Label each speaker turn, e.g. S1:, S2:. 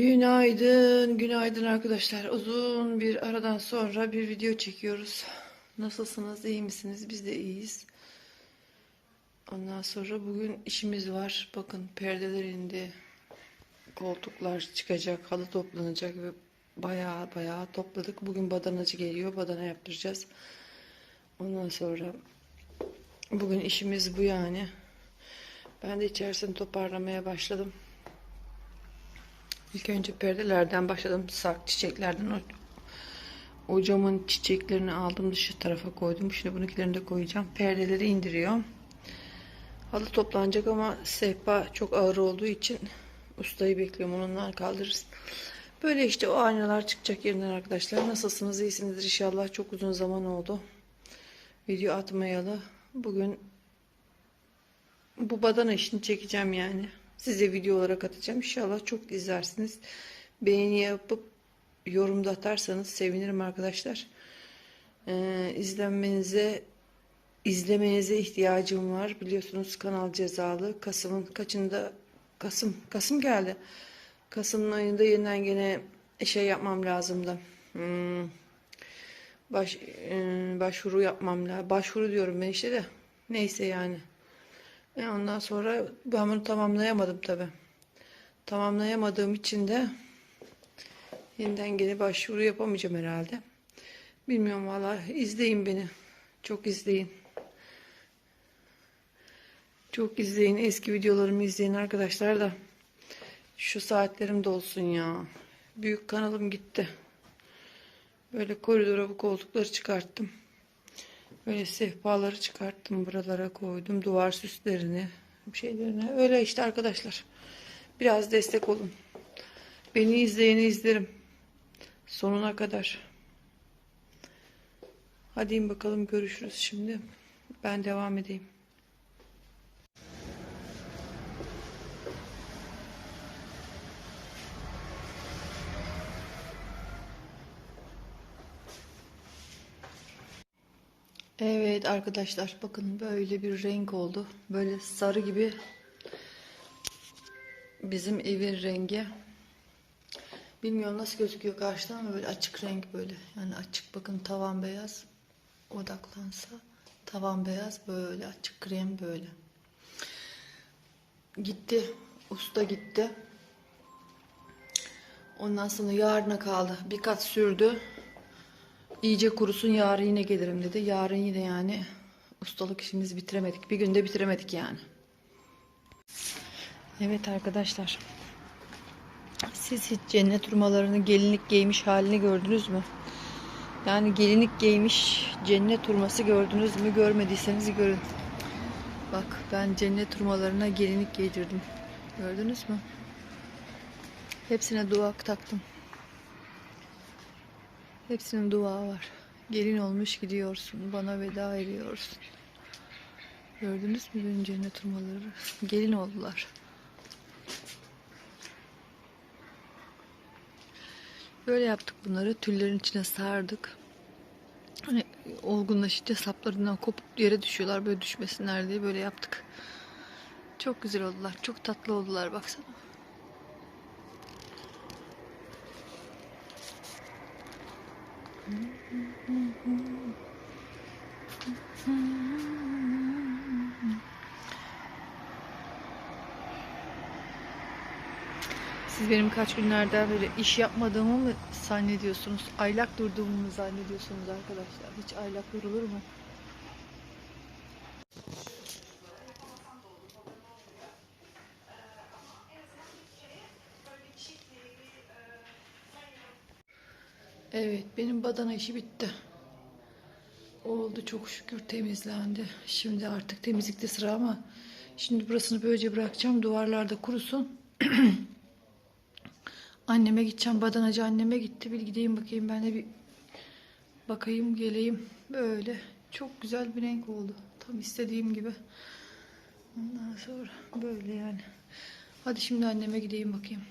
S1: Günaydın, günaydın arkadaşlar. Uzun bir aradan sonra bir video çekiyoruz. Nasılsınız, iyi misiniz? Biz de iyiyiz. Ondan sonra bugün işimiz var. Bakın perdeler indi. Koltuklar çıkacak, halı toplanacak ve bayağı bayağı topladık. Bugün badanacı geliyor, badana yaptıracağız. Ondan sonra bugün işimiz bu yani. Ben de içerisini toparlamaya başladım. İlk önce perdelerden başladım. Sak çiçeklerden o, o camın çiçeklerini aldım dışarı tarafa koydum. Şimdi bununkilerini de koyacağım. Perdeleri indiriyor. Halı toplanacak ama sehpa çok ağır olduğu için ustayı bekliyorum. Onunla kaldırırız. Böyle işte o aynalar çıkacak yerinden arkadaşlar. Nasılsınız? İyisinizdir inşallah. Çok uzun zaman oldu. Video atmayalı. Bugün bu badana işini çekeceğim yani. Size video olarak atacağım. İnşallah çok izlersiniz. Beğeni yapıp yorumda atarsanız sevinirim arkadaşlar. Ee, izlenmenize izlemenize ihtiyacım var. Biliyorsunuz kanal cezalı. Kasım'ın kaçında Kasım Kasım geldi. Kasım'ın ayında yeniden gene şey yapmam lazımdı. Hmm, baş, e, başvuru yapmam lazım. Başvuru diyorum ben işte de. Neyse yani. E ondan sonra ben bunu tamamlayamadım tabi. Tamamlayamadığım için de yeniden gene başvuru yapamayacağım herhalde. Bilmiyorum valla izleyin beni. Çok izleyin. Çok izleyin. Eski videolarımı izleyin arkadaşlar da. Şu saatlerim dolsun ya. Büyük kanalım gitti. Böyle koridora bu koltukları çıkarttım. Böyle sehpaları çıkarttım buralara koydum. Duvar süslerini, şeylerini. Öyle işte arkadaşlar. Biraz destek olun. Beni izleyeni izlerim. Sonuna kadar. Hadi bakalım görüşürüz şimdi. Ben devam edeyim. Evet arkadaşlar bakın böyle bir renk oldu. Böyle sarı gibi bizim evin rengi. Bilmiyorum nasıl gözüküyor karşıdan ama böyle açık renk böyle. Yani açık bakın tavan beyaz odaklansa tavan beyaz böyle açık krem böyle. Gitti. Usta gitti. Ondan sonra yarına kaldı. Bir kat sürdü. İyice kurusun yarın yine gelirim dedi. Yarın yine yani ustalık işimizi bitiremedik. Bir günde bitiremedik yani. Evet arkadaşlar. Siz hiç cennet hurmalarını gelinlik giymiş halini gördünüz mü? Yani gelinlik giymiş cennet hurması gördünüz mü? Görmediyseniz görün. Bak ben cennet hurmalarına gelinlik giydirdim. Gördünüz mü? Hepsine duvak taktım. Hepsinin dua var. Gelin olmuş gidiyorsun. Bana veda ediyorsun. Gördünüz mü benim cennet hurmaları? Gelin oldular. Böyle yaptık bunları. Tüllerin içine sardık. Hani olgunlaşınca saplarından kopup yere düşüyorlar. Böyle düşmesinler diye böyle yaptık. Çok güzel oldular. Çok tatlı oldular baksana. Siz benim kaç günlerden beri iş yapmadığımı mı zannediyorsunuz? Aylak durduğumu mu zannediyorsunuz arkadaşlar? Hiç aylak durulur mu? Evet, benim badana işi bitti. Oldu çok şükür temizlendi. Şimdi artık temizlikte sıra ama şimdi burasını böylece bırakacağım. Duvarlarda kurusun. anneme gideceğim. Badanacı anneme gitti. Bir gideyim bakayım ben de bir bakayım geleyim. Böyle çok güzel bir renk oldu. Tam istediğim gibi. Ondan sonra böyle yani. Hadi şimdi anneme gideyim bakayım.